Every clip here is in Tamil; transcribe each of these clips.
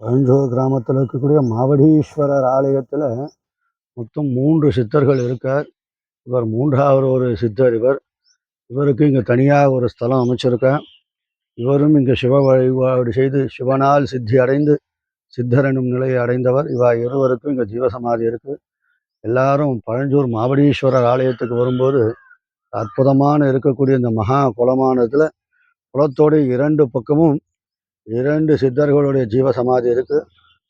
பழஞ்சோர் கிராமத்தில் இருக்கக்கூடிய மாவடீஸ்வரர் ஆலயத்தில் மொத்தம் மூன்று சித்தர்கள் இருக்கார். இவர் மூன்றாவது ஒரு சித்தர் இவர். இவருக்கு இங்கே தனியாக ஒரு ஸ்தலம் அமைச்சிருக்கேன் இவரும் இங்கே சிவ வழிபாடு செய்து சிவனால் சித்தி அடைந்து சித்தர் எனும் நிலையை அடைந்தவர். இவா இருவருக்கும் இங்கே ஜீவசமாதி இருக்குது எல்லாரும் பழஞ்சூர் மாவடீஸ்வரர் ஆலயத்துக்கு வரும்போது அற்புதமான இருக்கக்கூடிய இந்த மகா குளமானதில் குளத்தோடைய இரண்டு பக்கமும் இரண்டு சித்தர்களுடைய ஜீவசமாதி இருக்கு.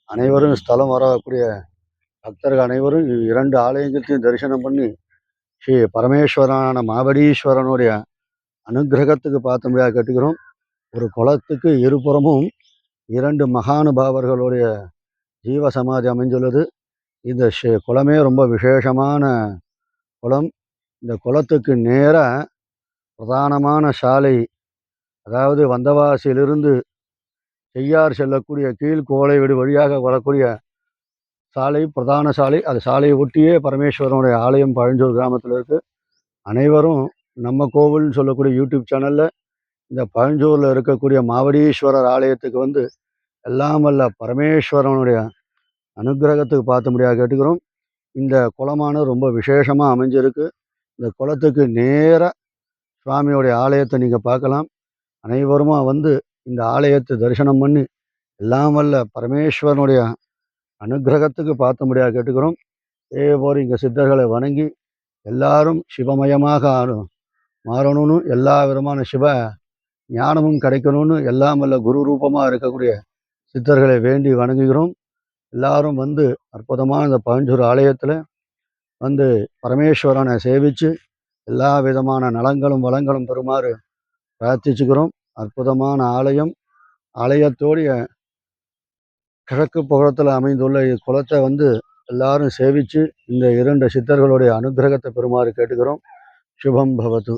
அனைவரும் ஸ்தலம் வரக்கூடிய பக்தர்கள் அனைவரும் இரண்டு ஆலயங்களையும் தரிசனம் பண்ணி ஸ்ரீ பரமேஸ்வரனான மாவடீஸ்வரனுடைய அனுக்கிரகத்துக்கு பார்த்தபடியாக கேட்டுக்கிறோம். ஒரு குளத்துக்கு இருபுறமும் இரண்டு மகானுபாவர்களுடைய ஜீவசமாதி அமைந்துள்ளது. இந்த குளமே ரொம்ப விசேஷமான குளம். இந்த குளத்துக்கு நேராக பிரதானமான சாலை அதாவது வந்தவாசியிலிருந்து செய்யார் செல்லக்கூடிய கீழ் கோலைவீடு வழியாக வரக்கூடிய சாலை பிரதான சாலை. அது சாலையை ஒட்டியே பரமேஸ்வரனுடைய ஆலயம் பழஞ்சூர் கிராமத்தில் இருக்குது அனைவரும் நம்ம கோவில்னு சொல்லக்கூடிய யூடியூப் சேனலில் இந்த பழஞ்சூரில் இருக்கக்கூடிய மாவடீஸ்வரர் ஆலயத்துக்கு வந்து எல்லாம் வல்ல பரமேஸ்வரனுடைய அனுக்கிரகத்துக்கு முடியாது கேட்டுக்கிறோம். இந்த குளமானது ரொம்ப விசேஷமாக அமைஞ்சிருக்கு. இந்த குளத்துக்கு நேராக சுவாமியோடைய ஆலயத்தை நீங்கள் பார்க்கலாம். அனைவருமா வந்து இந்த ஆலயத்தை தரிசனம் பண்ணி எல்லாம் வல்ல பரமேஸ்வரனுடைய அனுக்கிரகத்துக்கு பார்த்தபடியாக கேட்டுக்கிறோம். இதேபோல் இங்கே சித்தர்களை வணங்கி எல்லாரும் சிவமயமாக மாறணும்னு எல்லா விதமான சிவ ஞானமும் கிடைக்கணும்னு எல்லாம் வல்ல குரு ரூபமாக இருக்கக்கூடிய சித்தர்களை வேண்டி வணங்குகிறோம். எல்லாரும் வந்து அற்புதமான இந்த பஞ்சூர் ஆலயத்தில் வந்து பரமேஸ்வரனை சேவித்து எல்லா விதமான நலங்களும் வளங்களும் பெறுமாறு பிரார்த்திச்சுக்கிறோம். அற்புதமான ஆலயம். ஆலயத்தோடைய கிழக்கு புகழத்தில் அமைந்துள்ள இக்குளத்தை வந்து எல்லாரும் சேவித்து இந்த இரண்டு சித்தர்களுடைய அனுக்கிரகத்தை பெறுமாறு கேட்டுக்கிறோம். சுபம் பவது.